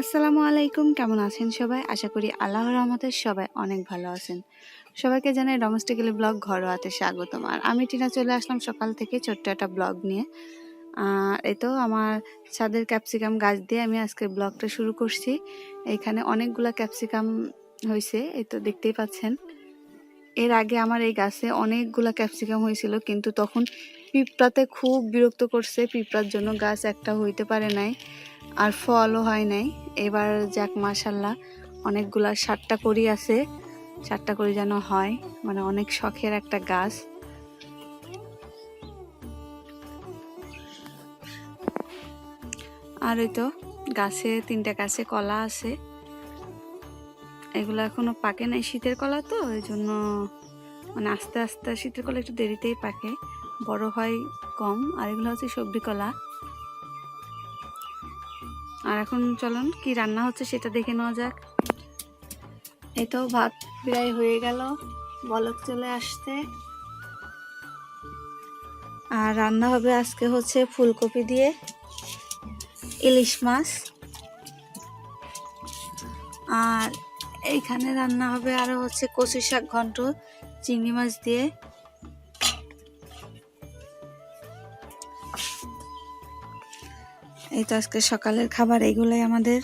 আসসালামু আলাইকুম, কেমন আছেন সবাই? আশা করি আল্লাহর রহমতে সবাই অনেক ভালো আছেন। সবাইকে জানাই ডোমেস্টিক্যালি ব্লগ ঘরোয়াতে স্বাগতম। আর আমি টিনা চলে আসলাম সকাল থেকে ছোট্ট একটা ব্লগ নিয়ে। আর এই তো আমার ছাদের ক্যাপসিকাম গাছ দিয়ে আমি আজকে ব্লগটা শুরু করছি। এখানে অনেকগুলা ক্যাপসিকাম হয়েছে এই তো দেখতেই পাচ্ছেন। এর আগে আমার এই গাছে অনেকগুলা ক্যাপসিকাম হয়েছিল কিন্তু তখন পিঁপড়াতে খুব বিরক্ত করছে। পিঁপড়ার জন্য গাছ একটা হইতে পারে নাই। আর ফলও হয় নাই। এবার যাক, মাশাল্লাহ, অনেকগুলা সাতটা করি আছে। সাতটা করি যেন হয় মানে অনেক শখের একটা গাছ। আর ওই তো গাছে, তিনটা গাছে কলা আছে। এগুলো এখনও পাকে নাই শীতের কলা তো এই জন্য মানে আস্তে আস্তে শীতের কলা একটু দেরিতেই পাকে। বড় হয় কম, আর এগুলো হচ্ছে সবজি কলা। আর এখন চলুন কি রান্না হচ্ছে সেটা দেখে নেওয়া যাক। এই তো ভাত প্রায় হয়ে গেল, বলক চলে আসতে আর রান্না হবে আজকে হচ্ছে ফুলকপি দিয়ে ইলিশ মাছ। আর এইখানে রান্না হবে আরও হচ্ছে কচু শাক ঘন্ট, চিংড়ি মাছ দিয়ে। এই তো আজকে সকালের খাবার এইগুলোই আমাদের।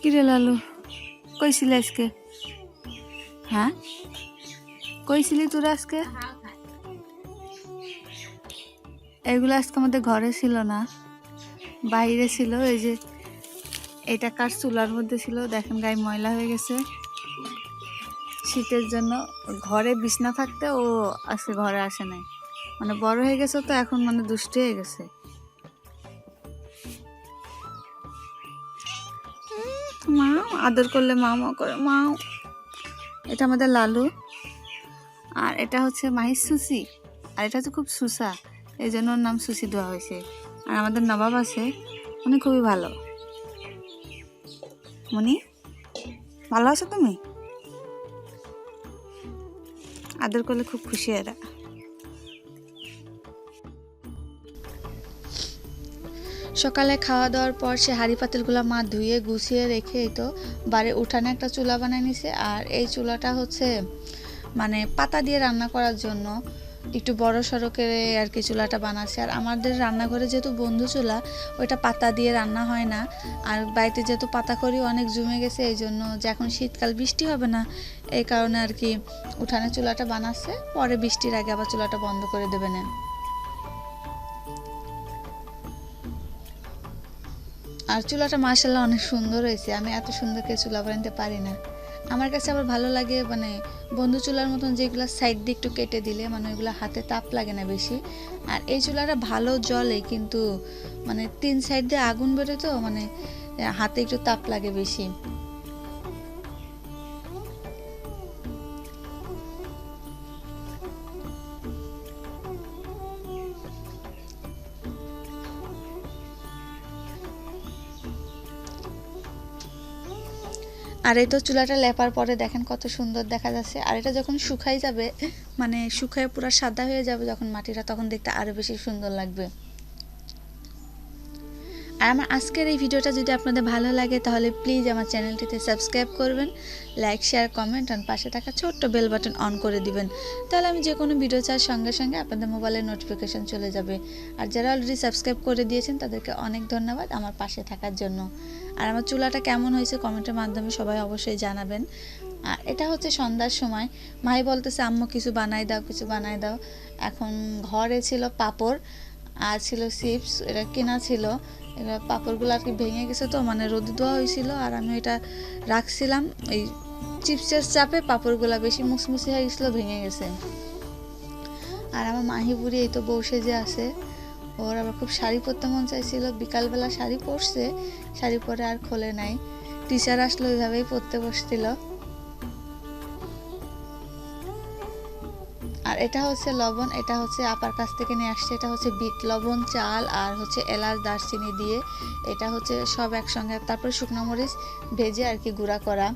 কিরে লালু কইছিলি আজকে? হ্যাঁ? কইছিলি তোরা আজকে? এগুলো আজকে আমাদের ঘরে ছিল না। বাইরে ছিল, এই যে এটা কার চুলার মধ্যে ছিল, দেখেন গায়ে ময়লা হয়ে গেছে। শীতের জন্য ঘরে বিছনা থাকতে ও আজকে ঘরে আসে নাই। মানে বড় হয়ে গেছে তো, এখন মানে দুষ্ট হয়ে গেছে। মা আদর করলে মা মা করে মা এটা আমাদের লালু। আর এটা হচ্ছে মাহির সুসি আর এটা হচ্ছে খুব সুসা এই জন্য ওর নাম সুসি দেওয়া হয়েছে। আর আমাদের নবাব আছে, উনি খুবই ভালো। মনি, ভালো আছো তুমি? আদর করলে খুব খুশি এরা। সকালে খাওয়া দাওয়ার পর সে হাঁড়ি পাতিলগুলো মা ধুয়ে গুছিয়ে রেখে তো বাড়ির উঠানে একটা চুলা বানিয়ে নিছে। আর এই চুলাটা হচ্ছে মানে পাতা দিয়ে রান্না করার জন্য একটু বড় সড়কের আর কি চুলাটা বানাচ্ছে। আর আমাদের রান্নাঘরে যেহেতু বন্ধু চুলা, ওইটা পাতা দিয়ে রান্না হয় না। আর বাড়িতে যেহেতু পাতা করি অনেক জমে গেছে এই জন্য যে এখন শীতকাল বৃষ্টি হবে না, এই কারণে আর কি উঠানে চুলাটা বানাচ্ছে। পরে বৃষ্টির আগে আবার চুলাটা বন্ধ করে দেবে না। আর চুলাটা মার্শাল্লাহ অনেক সুন্দর হয়েছে। আমি এত সুন্দর করে চুলা বানাতে পারি না। আমার কাছে আবার ভালো লাগে মানে বন্ধু চুলার মতন যেগুলো সাইড দিয়ে একটু কেটে দিলে মানে ওইগুলো হাতে তাপ লাগে না বেশি। আর এই চুলাটা ভালো জলে কিন্তু মানে তিন সাইড দিয়ে আগুন বেরোয় তো মানে হাতে একটু তাপ লাগে বেশি। আর এই তো চুলাটা লেপার পরে দেখেন কত সুন্দর দেখা যাচ্ছে। আর এটা যখন শুকাই যাবে মানে শুকায় পুরো সাদা হয়ে যাবে যখন মাটিটা, তখন দেখতে আরও বেশি সুন্দর লাগবে। আর আমার আজকের এই ভিডিওটা যদি আপনাদের ভালো লাগে, তাহলে প্লিজ আমার চ্যানেলটিতে সাবস্ক্রাইব করবেন লাইক শেয়ার কমেন্ট আর পাশে থাকা ছোট্ট বেল বাটন অন করে দিবেন। তাহলে আমি যে কোনো ভিডিও চার সঙ্গে সঙ্গে আপনাদের মোবাইলে নোটিফিকেশন চলে যাবে। আর যারা অলরেডি সাবস্ক্রাইব করে দিয়েছেন, তাদেরকে অনেক ধন্যবাদ আমার পাশে থাকার জন্য। আর আমার চুলাটা কেমন হয়েছে কমেন্টের মাধ্যমে সবাই অবশ্যই জানাবেন। আর এটা হচ্ছে সন্ধ্যার সময়। মাই বলতেছে, আম্মু, কিছু বানাই দাও, কিছু বানাই দাও। এখন ঘরে ছিল পাপড়, আর ছিল চিপস, এটা কেনা ছিল। এবার পাঁপড়গুলো আর কি ভেঙে গেছে তো মানে রোদ দেওয়া হয়েছিল আর আমি এটা রাখছিলাম। এই চিপসের চাপে পাঁপড়গুলো বেশি মুসমুসি হয়ে গেছিল, ভেঙে গেছে। আর আমার মাহি বুড়ি এই তো বসে যে আছে, ওর আবার খুব শাড়ি পরতে মন চাইছিল। বিকালবেলা শাড়ি পরছে, শাড়ি পরে আর খোলে নাই। টিচার আসলো, ওইভাবেই পরতে বসছিল। এটা হচ্ছে লবণ, এটা হচ্ছে আপার কাছ থেকে নিয়ে আসছে, এটা হচ্ছে বিট লবণ, চাল আর হচ্ছে এলাচ, দারচিনি দিয়ে এটা হচ্ছে সব একসঙ্গে। তারপরে শুকনো মরিচ, ভেজে আর কি গুঁড়া করা।